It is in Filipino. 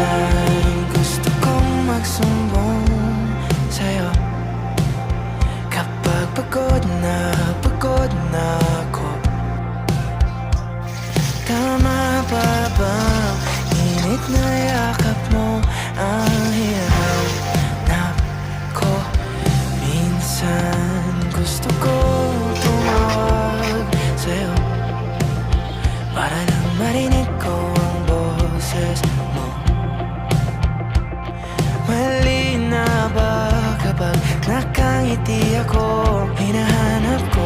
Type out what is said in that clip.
Minsan gusto kong magsumbong sa'yo. Kapag pagod na, pagod na ako. Tama ba? Bang init na yakap mo ang hirap ko. Minsan gusto ko tumawag sa'yo Para Nakangiti ako, hinahanap ko